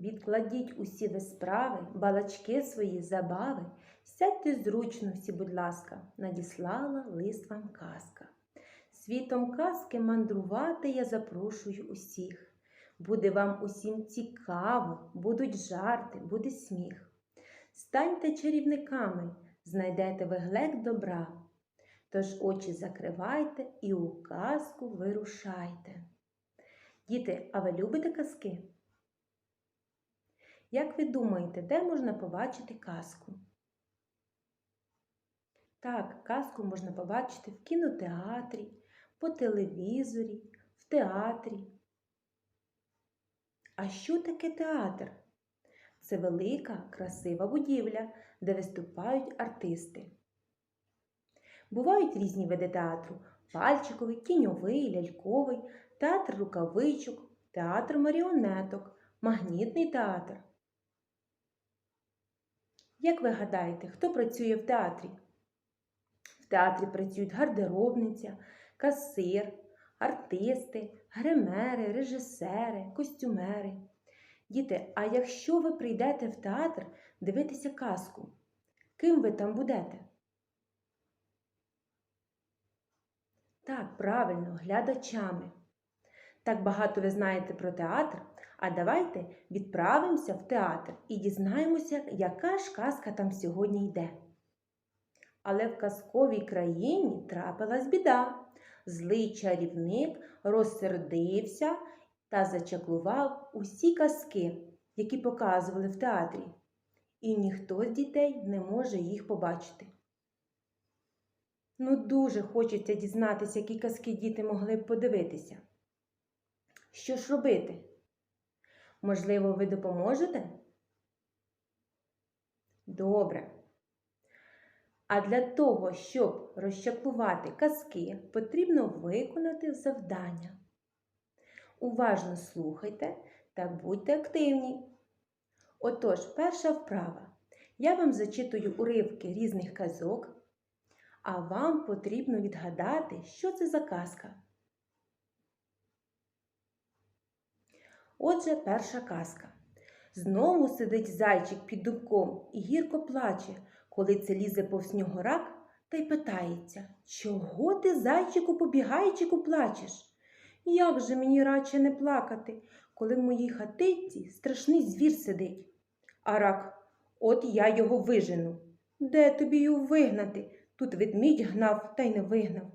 Відкладіть усі ви справи, балачки свої забави. Сядьте зручно всі, будь ласка, надіслала лист вам казка. Світом казки мандрувати я запрошую усіх. Буде вам усім цікаво, будуть жарти, буде сміх. Станьте чарівниками, знайдете ви глек добра. Тож очі закривайте і у казку вирушайте. Діти, а ви любите казки? Як ви думаєте, де можна побачити казку? Так, казку можна побачити в кінотеатрі, по телевізорі, в театрі. А що таке театр? Це велика, красива будівля, де виступають артисти. Бувають різні види театру: пальчиковий, тіньовий, ляльковий, театр рукавичок, театр маріонеток, магнітний театр. Як ви гадаєте, хто працює в театрі? В театрі працюють гардеробниця, касир, артисти, гримери, режисери, костюмери. Діти, а якщо ви прийдете в театр дивитися казку, ким ви там будете? Так, правильно, глядачами. Так багато ви знаєте про театр, а давайте відправимося в театр і дізнаємося, яка ж казка там сьогодні йде. Але в казковій країні трапилась біда. Злий чарівник розсердився та зачаклував усі казки, які показували в театрі, і ніхто з дітей не може їх побачити. Ну, дуже хочеться дізнатися, які казки діти могли б подивитися. Що ж робити? Можливо, ви допоможете? Добре. А для того, щоб розчаклувати казки, потрібно виконати завдання. Уважно слухайте та будьте активні. Отож, перша вправа. Я вам зачитую уривки різних казок, а вам потрібно відгадати, що це за казка. Отже, перша казка. Знову сидить зайчик під дубком і гірко плаче, коли це лізе повз нього рак та й питається Чого ти, зайчику, побігайчику, плачеш? Як же мені радше не плакати, коли в моїй хатиці страшний звір сидить? А рак, от я його вижену. Де тобі його вигнати? Тут ведмідь гнав та й не вигнав,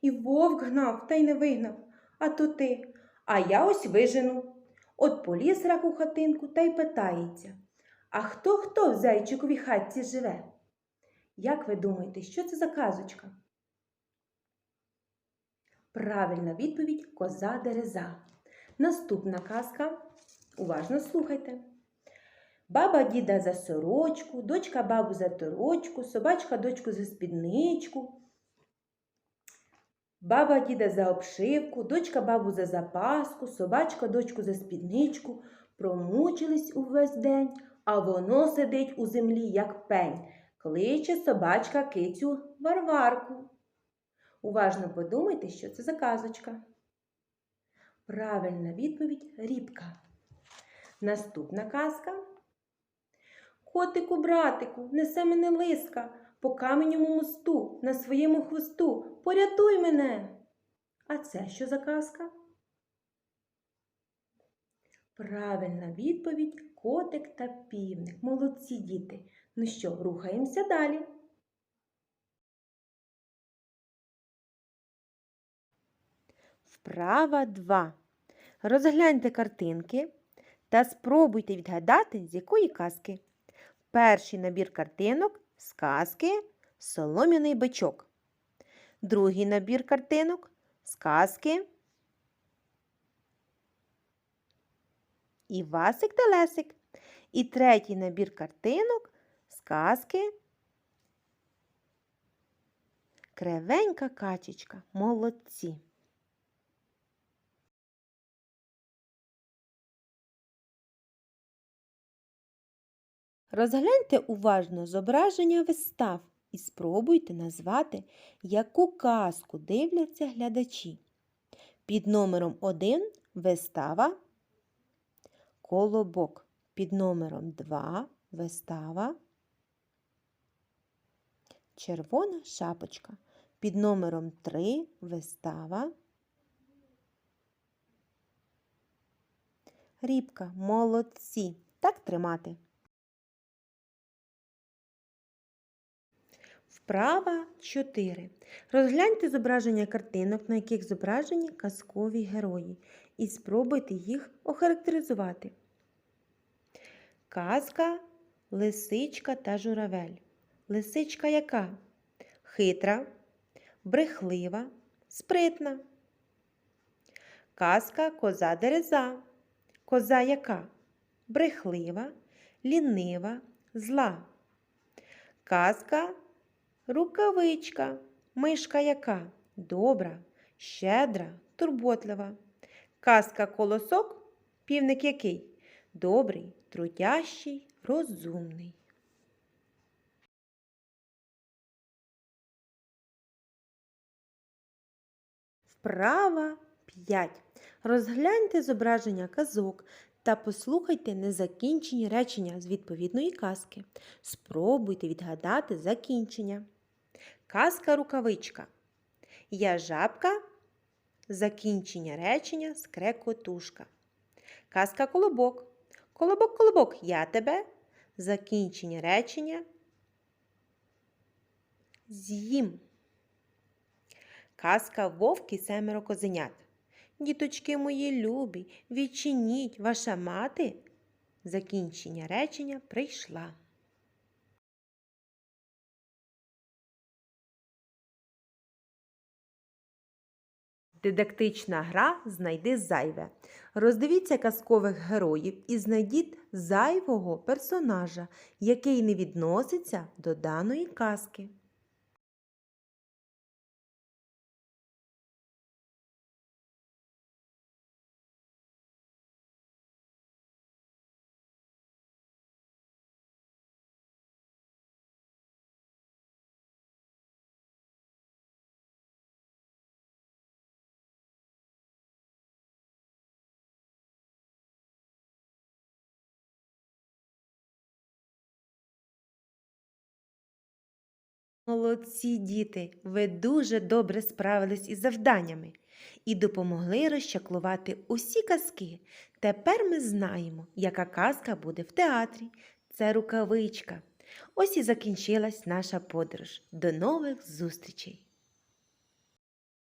і вовк гнав та й не вигнав, а то ти. А я ось вижену. От поліз рак у хатинку та й питається А хто хто в зайчиковій хатці живе? Як ви думаєте, що це за казочка? Правильна відповідь коза дереза. Наступна казка. Уважно слухайте. Баба діда за сорочку, дочка бабу за торочку, собачка дочку за спідничку. Баба діда за обшивку, дочка бабу за запаску, собачка дочку за спідничку. Промучились увесь день, а воно сидить у землі, як пень. Кличе собачка кицю Варварку. Уважно подумайте, що це за казочка. Правильна відповідь рібка. Наступна казка. Котику, братику, несе мене лиска по каменному мосту на своєму хвосту. Порятуй мене. А це що за казка? Правильна відповідь котик та півник. Молодці діти. Ну що, рухаємося далі. Вправа 2. Розгляньте картинки та спробуйте відгадати, з якої казки. Перший набір картинок з казки Солом'яний бичок. Другий набір картинок з казки Івасик та Лесик. І третій набір картинок з казки Кривенька качечка. Молодці. Розгляньте уважно зображення вистав і спробуйте назвати, яку казку дивляться глядачі. Під номером 1 вистава Колобок. Під номером 2 вистава Червона шапочка. Під номером 3 вистава Рібка. Молодці. Так тримати. Вправа 4. Розгляньте зображення картинок, на яких зображені казкові герої, і спробуйте їх охарактеризувати. Казка, лисичка та журавель. Лисичка яка? Хитра, брехлива, спритна. Казка коза дереза. Коза яка? Брехлива, лінива, зла. Казка рукавичка. Мишка яка? Добра, щедра, турботлива. Казка колосок. Півник який? Добрий, трудящий, розумний. Вправа 5. Розгляньте зображення казок та послухайте незакінчені речення з відповідної казки. Спробуйте відгадати закінчення. Казка рукавичка. Я жабка. Закінчення речення скрекотушка. Казка колобок. Колобок, колобок, я тебе. Закінчення речення. З'їм. Казка вовк семеро козенят. Діточки мої любі, відчиніть ваша мати. Закінчення речення прийшла. Дидактична гра Знайди зайве. Роздивіться казкових героїв і знайдіть зайвого персонажа, який не відноситься до даної казки. Молодці діти, ви дуже добре справились із завданнями і допомогли розчаклувати усі казки. Тепер ми знаємо, яка казка буде в театрі. Це рукавичка. Ось і закінчилась наша подорож. До нових зустрічей!